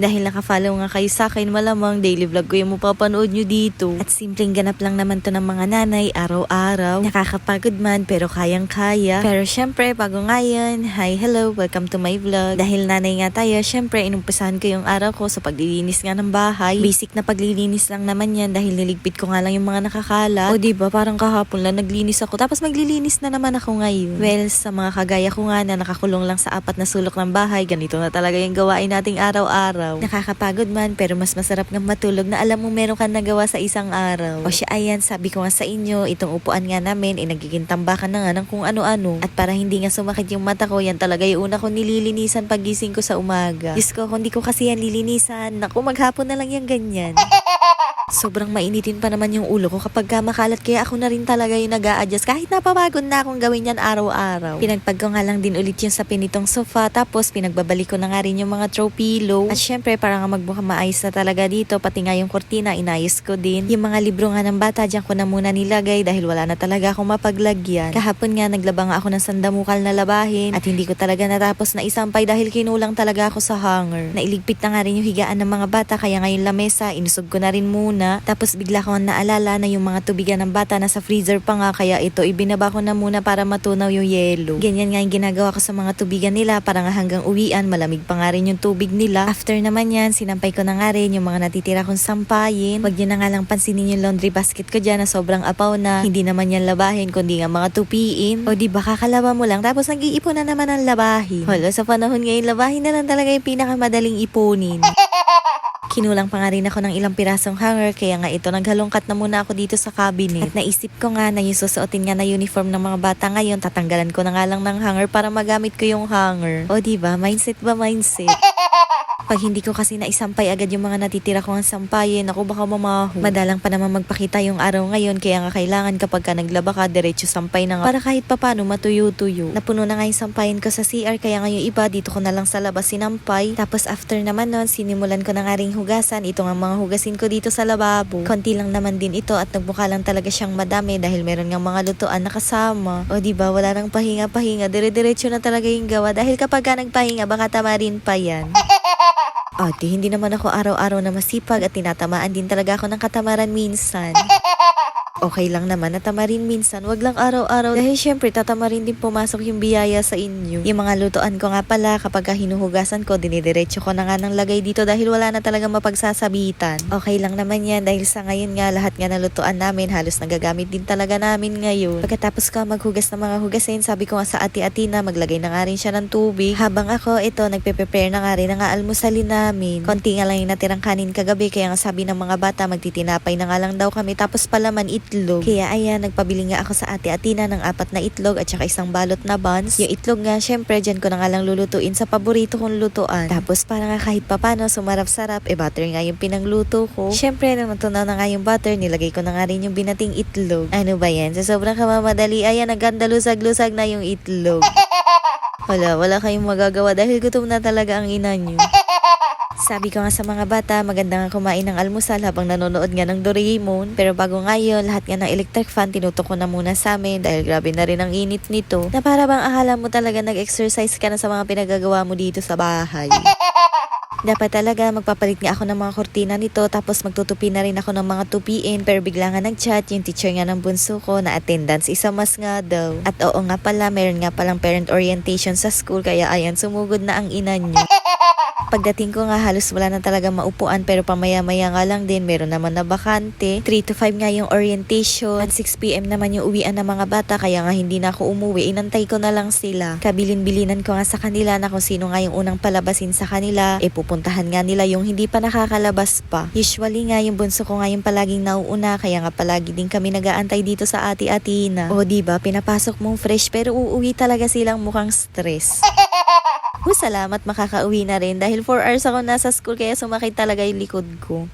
Dahil nakafollow nga kayo sa akin, malamang daily vlog ko yung mapapanood nyo dito. At simpleng ganap lang naman to ng mga nanay araw-araw. Nakakapagod man pero kayang-kaya. Pero syempre, bago ngayon, hi, hello, welcome to my vlog. Dahil nanay nga tayo, syempre, inumpisahan ko yung araw ko sa paglilinis nga ng bahay. Basic na paglilinis lang naman yan dahil niligpit ko nga lang yung mga nakakala. O diba, parang kahapon lang naglinis ako. Tapos maglilinis na naman ako ngayon. Well, sa mga kagaya ko nga na nakakulong lang sa apat na sulok ng bahay, ganito na talaga yung gawain nating araw-araw. Nakakapagod man, pero mas masarap nga matulog na alam mo meron kang nagawa sa isang araw. O siya, ayan, sabi ko nga sa inyo, itong upuan nga namin, ay nagiging tambakan na nga ng kung ano-ano. At para hindi nga sumakit yung mata ko, yan talaga yung una ko nililinisan pagising ko sa umaga. Diyos ko, kung di ko kasi yan lilinisan, naku, maghapon na lang yung ganyan. Sobrang mainitin pa naman yung ulo ko kapag ka makalat kaya ako na rin talaga yung nag adjust kahit napapagod na akong gawin yan araw-araw. Pinagpag ko nga lang din ulit yung sa pinitong sofa tapos pinagbabalik ko na nga rin yung mga throw pillow. At syempre para nga magbuka maayos na talaga dito pati nga yung kortina inayos ko din. Yung mga libro nga ng bata dyan ko na muna nilagay dahil wala na talaga akong mapaglagyan. Kahapon nga naglaba nga ako ng sandamukal na labahin at hindi ko talaga natapos na isampay dahil kinulang talaga ako sa hanger. Nailigpit na nga rin yung higaan ng mga bata kaya ngayon lamesa inusog ko na rin muna. Tapos bigla ko naalala na yung mga tubigan ng bata nasa freezer pa nga kaya ito ibinaba ko na muna para matunaw yung yelo. Ganyan nga yung ginagawa ko sa mga tubigan nila para nga hanggang uwian malamig pa nga rin yung tubig nila. After naman yan, sinampay ko na nga rin yung mga natitira kong sampayin. Wag niyo na nga lang pansinin yung laundry basket ko dyan na sobrang apaw na hindi naman yan labahin kundi nga mga tupiin. O di ba kakalaba mo lang tapos nag-iipon na naman ang labahin. Hala sa panahon ngayon labahin na lang talaga yung pinakamadaling ipunin. Kinulang pa nga rin ako ng ilang pirasong hanger kaya nga ito naghalongkat na muna ako dito sa cabinet. At naisip ko nga na yung susuotin nga na uniform ng mga bata ngayon, tatanggalan ko na nga lang ng hanger para magamit ko yung hanger. O ba mindset ba mindset? Pag hindi ko kasi naisampay agad yung mga natitira kong sampayin, ako baka mamaho. Madalang pa naman magpakita yung araw ngayon, kaya nga kailangan kapag ka naglaba ka, diretso sampay na nga. Para kahit papano matuyo-tuyo. Napuno na nga yung sampayin ko sa CR, kaya nga yung iba, dito ko na lang sa labas sinampay. Tapos after naman nun, sinimulan ko na nga ring hugasan. Ito nga mga hugasin ko dito sa lababo. Konti lang naman din ito at nagbuka lang talaga siyang madami dahil meron nga mga lutuan na kasama. O di ba wala nang pahinga-pahinga, dire-diretso na talaga yung gawa dahil kapag ka nagpahinga, baka tamarin pa yan. Ate, hindi naman ako araw-araw na masipag at tinatamaan din talaga ako ng katamaran minsan. Okay lang naman na tamarin minsan, wag lang araw-araw dahil syempre tatamarin din pumasok yung biyaya sa inyo. Yung mga lutuan ko nga pala kapag ka hinuhugasan ko, dinidiretso ko na nga ng lagay dito dahil wala na talaga mapagsasabitan. Okay lang naman yan dahil sa ngayon nga lahat nga ng lutuan namin halos nagagamit din talaga namin ngayon. Pagkatapos ka maghugas ng mga hugasin, sabi ko nga sa ati-ati na maglagay na nga rin siya ng tubig. Habang ako ito, nagpe-prepare na nga rin ng almusalin namin. Konti nga lang yung natirang kanin kagabi kaya nga sabi ng mga bata magtitinapay na nga lang daw kami tapos palaman itlog. Kaya ayan, nagpabili nga ako sa ati-atina ng apat na itlog at saka isang balot na buns. Yung itlog nga, syempre, dyan ko na nga lang lulutuin sa paborito kong lutuan. Tapos para nga kahit papano, sumarap-sarap, e butter nga yung pinangluto ko. Syempre, nung natunaw na nga yung butter, nilagay ko na nga rin yung binating itlog. Ano ba yan? Sa sobrang kamamadali, ayan, naganda lusag-lusag na yung itlog. Wala, wala kayong magagawa dahil gutom na talaga ang ina nyo. Sabi ko nga sa mga bata, maganda nga kumain ng almusal habang nanonood nga ng Doraemon. Pero bago nga yun, lahat nga ng electric fan tinutok ko na muna sa amin dahil grabe na rin ang init nito. Na para bang akala mo talaga nag-exercise ka na sa mga pinagagawa mo dito sa bahay. Dapat talaga magpapalit nga ako ng mga kortina nito tapos magtutupi na rin ako ng mga tupiin pero bigla nga nag-chat yung teacher nga ng bunso ko na attendance isa mas nga daw. At oo nga pala, meron nga palang parent orientation sa school kaya ayan sumugod na ang ina niyo. Pagdating ko nga halos wala na talaga maupuan pero pamaya-maya nga lang din meron naman na bakante. 3 to 5 nga yung orientation at 6pm naman yung uwian ng mga bata kaya nga hindi na ako umuwi. Inantay ko na lang sila. Kabilin-bilinan ko nga sa kanila na kung sino nga yung unang palabasin sa kanila. E pupuntahan nga nila yung hindi pa nakakalabas pa. Usually nga yung bunso ko nga yung palaging nauuna kaya nga palagi din kami nagaantay dito sa ati-ati na. O ba pinapasok mong fresh pero uuwi talaga silang mukhang stress. Hu, salamat makakauwi na rin dahil 4 hours ako nasa school kaya sumakit talaga yung likod ko.